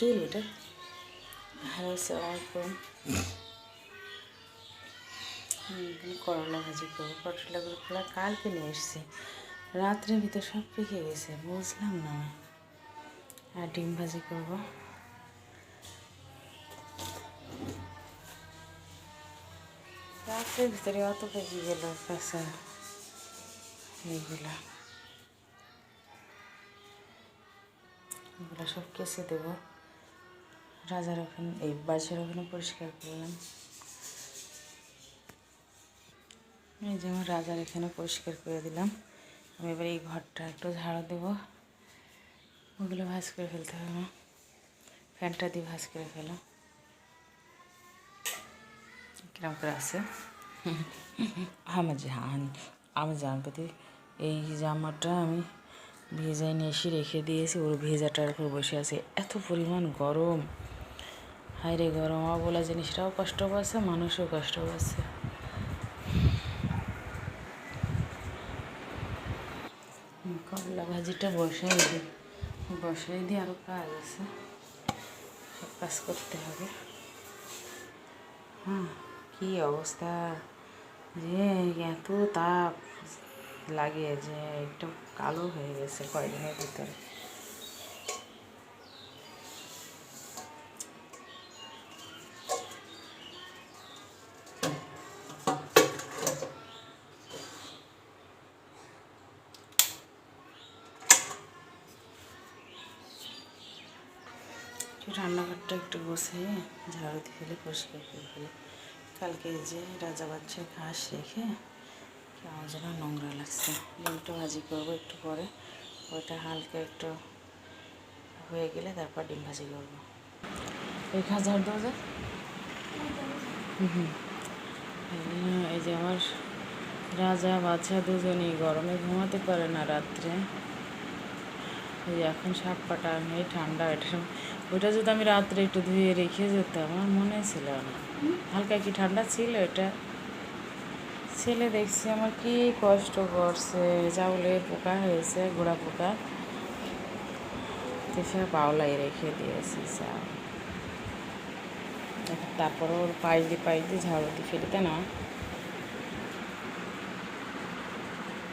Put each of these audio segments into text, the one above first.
চুল এটা হ্যালো আসসালামাইকুম হুম, করলা ভাজি করব পটলগুলো খোলা কালকে নিয়ে এসছি। রাত্রের ভিতর সব পেকে গেছে বুঝলাম না। আর ডিম ভাজি করব। রাত্রের ভিতরে অত পেকে গেল কাঁচা এইগুলা। এগুলো সব কেসে দেবো। রাজার ওখানে, এই বাসের ওখানে পরিষ্কার করলাম। এই যেমন রাজার এখানে পরিষ্কার করে দিলাম। আমি এবার এই ঘরটা একটু ঝাড়ু দেবো। ওগুলো ভাজ করে ফেলতে হবে। না ফ্যানটা দিয়ে ভাজ করে ফেলো। কিরম করে আছে? আমার জান আমার জান প্রতি এই জামাটা আমি ভেজায় নিয়ে এসে রেখে দিয়েছি। ওর ভেজাটার উপর বসে আছে। এত পরিমাণ গরম। হায় রে গরম অবলা জিনিসটাও কষ্ট পাচ্ছে, মানুষও কষ্ট পাচ্ছে। করলা ভাজিটা বসাই দিই বসাই দিয়ে আরও কাজ আছে। সব কাজ করতে হবে। হ্যাঁ কী অবস্থা? যে এত তাপ, লাগে যে একটু কালো হয়ে গেছে কয়দিনের ভিতরে। রান্নাঘরটা একটু বসে ঝাড়ু দিয়ে ফেলে পরিষ্কার করে ফেলে। কালকে এই যে রাজা বাচ্চার ঘাস রেখে কেমন যেন নোংরা লাগছে। ডিমটা ভাজি করব একটু পরে ওইটা হালকা একটু হয়ে গেলে তারপর ডিম ভাজি করব। এই ঘাস ঝাড় দেওয়া এই যে আমার রাজা বাচ্চা দুজনেই গরমে ঘুমাতে পারে না রাত্রে। ওই এখন সাপ কাটা নেই ঠান্ডা, এটা ওইটা যদি আমি রাত্রে একটু ধুয়ে রেখে যেতাম, আমার মনে ছিল না। হালকা কি ঠান্ডা ছিল এটা? ছেলে দেখছি আমার কি কষ্ট করছে চাউলে পোকা হয়েছে, গোড়া পোকা। সে বাউলাই রেখে দিয়েছি চাল তারপর ওর পাইপ দিয়ে ঝাড়ু দিয়ে ফেলতে না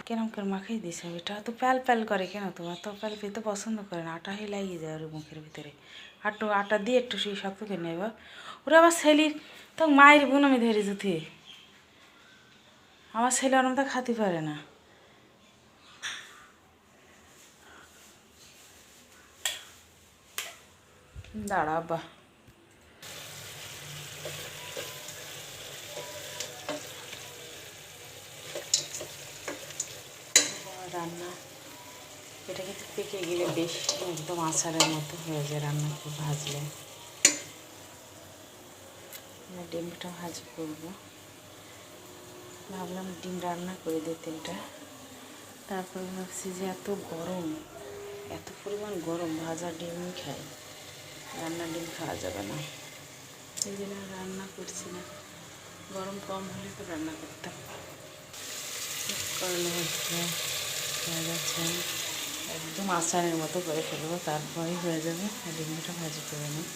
কেরম করে মাখিয়ে দিছে? এটা তো প্যাল প্যাল করে কেন তোমার? তো প্যাল পেতে পছন্দ করে না আটা হয়ে লাগিয়ে যায় ওর মুখের ভিতরে। আটো, আটা দিয়ে একটু সেই শক্ত করে নেব। ওরা আবার ছেলির তো মায়ের বোন আমি ধরে যেতে। আমার ছেলে ওরম তা খাতে পারে না। দাঁড়া বা রান্না। এটা কিন্তু পেকে গেলে বেশ একদম আচারের মতো হয়ে যায় রান্না খুব ভাজলে ডিমটা ভাজি করব। ভাবলাম ডিম রান্না করে দিই তিনটা। তারপর ভাবছি যে এত গরম, এত পরিমাণ গরম, ভাজা ডিমই খাই, রান্না ডিম খাওয়া যাবে না। এই জন্য রান্না করছি না। গরম কম হলে তো রান্না করতাম। করলা ভাজা হয়ে যাচ্ছে। একদম আচারের মতো করে ফেলব, তারপরেই হয়ে যাবে। ডিমটা ভাজি করে নিই।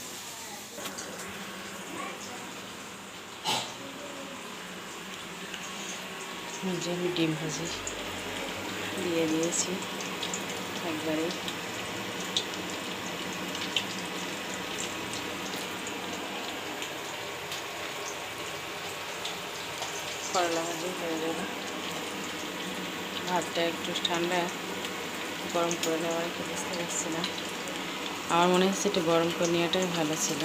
যে আমি ডিম ভাজি দিয়ে দিয়েছি একবারে। করলা ভাজি হয়ে যাবে। ভাতটা একটু ঠান্ডা গরম করে নেওয়ার কি বুঝতে পারছি না। আমার মনে হচ্ছে একটু গরম করে নেওয়াটাই ভালো ছিল।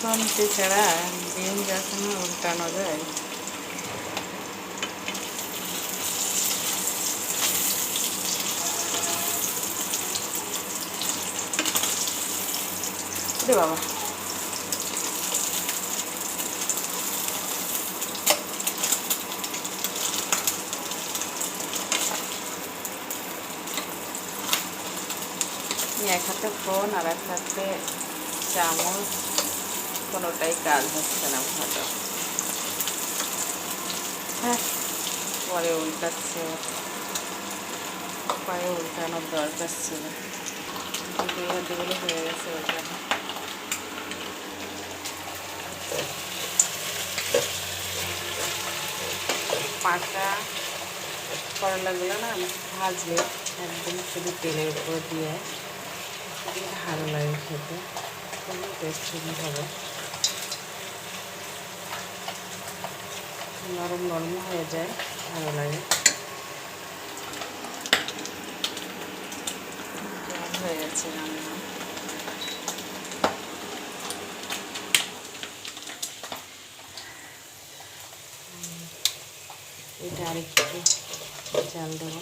খন্তি ছাড়া ডিম যখন উল্টানো যায়। বাবা। এক হাতে ফোন আর এক হাতে চামচ, কোনোটাই কাজ হচ্ছে না ভালো। হ্যাঁ পরে উল্টাচ্ছে। পরে উল্টানোর দরকার ছিল। দুই হাতেগুলো হয়ে গেছে ওখানে পাকা করলাগুলো না ভাজলে একদম শুধু তেলের উপর দিয়ে ভালো লাগে খেতে। খুবই টেস্টি হবে। নরম নরম হয়ে যায় ভালো লাগে। হয়ে গেছে রান্না। এটা আরেকটু চাল দেবো।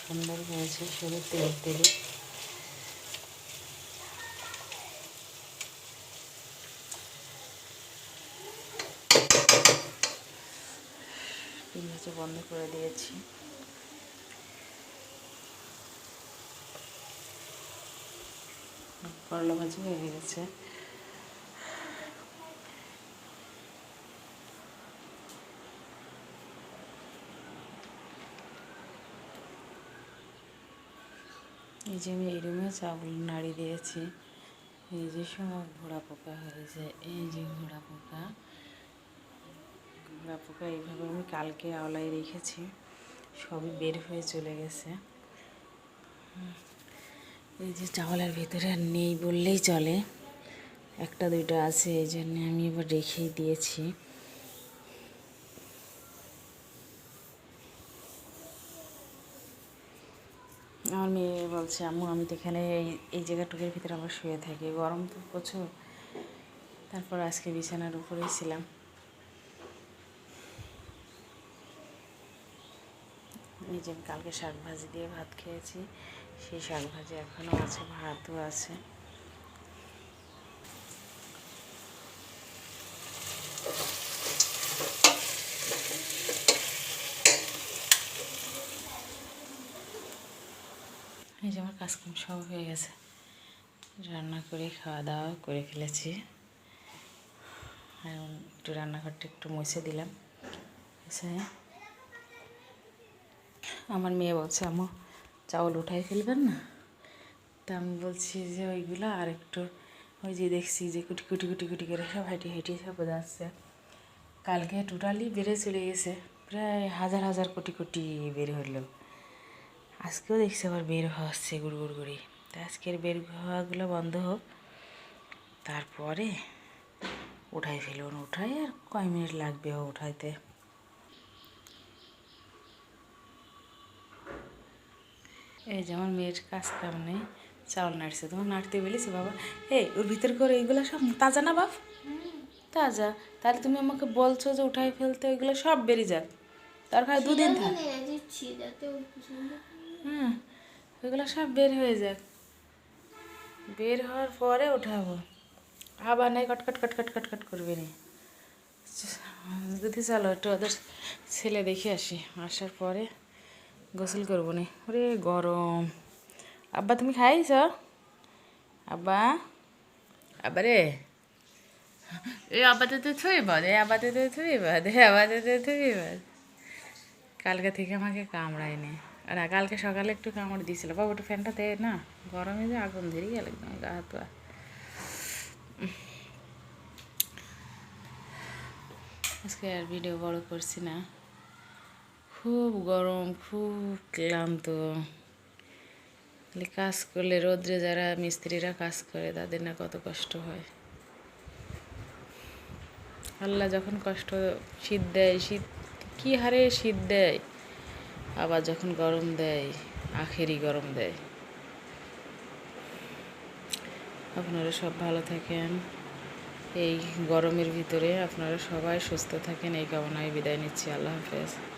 সুন্দর হয়েছে শুধু তেল তেলে। পেঁয়াজও বন্ধ করে দিয়েছি। করলা ভাজি হয়ে গেছে। এই যে আমি এই রুমে চাউল নাড়ি দিয়েছি। এই যে সব ঘোড়া পোকা হয়েছে এই যে ঘোড়া পোকা। পোকা এইভাবে আমি কালকে আওলায় রেখেছি, সবই বের হয়ে চলে গেছে। এই যে চাওয়ালের ভিতরে আর নেই বললেই চলে। একটা, দুইটা আছে, এই জন্য আমি এবার রেখেই দিয়েছি। আমার মেয়ে বলছে, আম্মু, আমি তো এখানে এই এই জায়গাটুকের ভিতরে আবার শুয়ে থাকি। গরম তো প্রচুর। তারপর আজকে বিছানার উপরেই ছিলাম। আমি কালকে শাক ভাজি দিয়ে ভাত খেয়েছি। সেই শাক ভাজি এখনও আছে, ভাতও আছে। এই যে আমার কাজকাম সব হয়ে গেছে। রান্না করে, খাওয়া দাওয়া করে ফেলেছি। এখন একটু রান্নাঘরটা একটু মুছে দিলাম। আমার মেয়ে বলছে আমু চাউল উঠাই ফেলবেন না? তা আমি বলছি যে, ওইগুলো আর একটু ওই যে দেখছি যে কুটি কুটি কুটি কুটি করে সব হেঁটে হেঁটে সব যাচ্ছে। কালকে টোটালি বেড়ে চলে গেছে, প্রায় হাজার হাজার কোটি কোটি বের হলো। আজকেও দেখছি আবার বের হচ্ছে গুড় গুড় করে। তা আজকের বের হওয়াগুলো বন্ধ হোক, তারপরে উঠাই ফেলুন উঠাই আর কয় মিনিট লাগবে উঠাইতে এই যে আমার মেয়ের কাজ কাম নেই চাউল নাড়ছে। তোমার নাড়তে বলেছি বাবা। এই ওর ভিতর করে এইগুলো সব তাজা না বাপ? তাজা। তাহলে তুমি আমাকে বলছো যে উঠাই ফেলতে ওইগুলো সব বেরিয়ে যাক। দরকার দুদিন থাক। হ্যাঁ ওইগুলো সব বের হয়ে যাক। বের হওয়ার পরে উঠাবো। আবার নাই কটকট কটকট কটকট করবে নি। যদি চলো একটু ওদের ছেলে দেখে আসি আসার পরে। গোসল করব নি। ওরে গরম। আব্বা, তুমি খাইছ? আব্বা? আব্বা রে। এই আব্বাতে তো থুই বাদ এই আব্বাতে তো থুই বাদ এই আব্বাতে তো থুই বাদ কালকে থেকে আমাকে কামড়ায়নি। আর কালকে সকালে একটু কামড় দিয়েছিল। বাবা ওটা ফ্যানটা দে না। গরমে যে আগুন ধরে গেল একদম গা হাত পা। আজকে আর ভিডিও বড় করছি না। খুব গরম, খুব ক্লান্ত। কাজ করলে রোদ্রে যারা মিস্ত্রিরা কাজ করে, তাদের না কত কষ্ট হয়। আল্লাহ যখন কষ্ট, শীত দেয়, শীত কী হারে শীত দেয়? আবার যখন গরম দেয় আখেরই গরম দেয়। আপনারা সব ভালো থাকেন। এই গরমের ভিতরে আপনারা সবাই সুস্থ থাকেন। এই কামনায় বিদায় নিচ্ছি। আল্লাহ হাফেজ।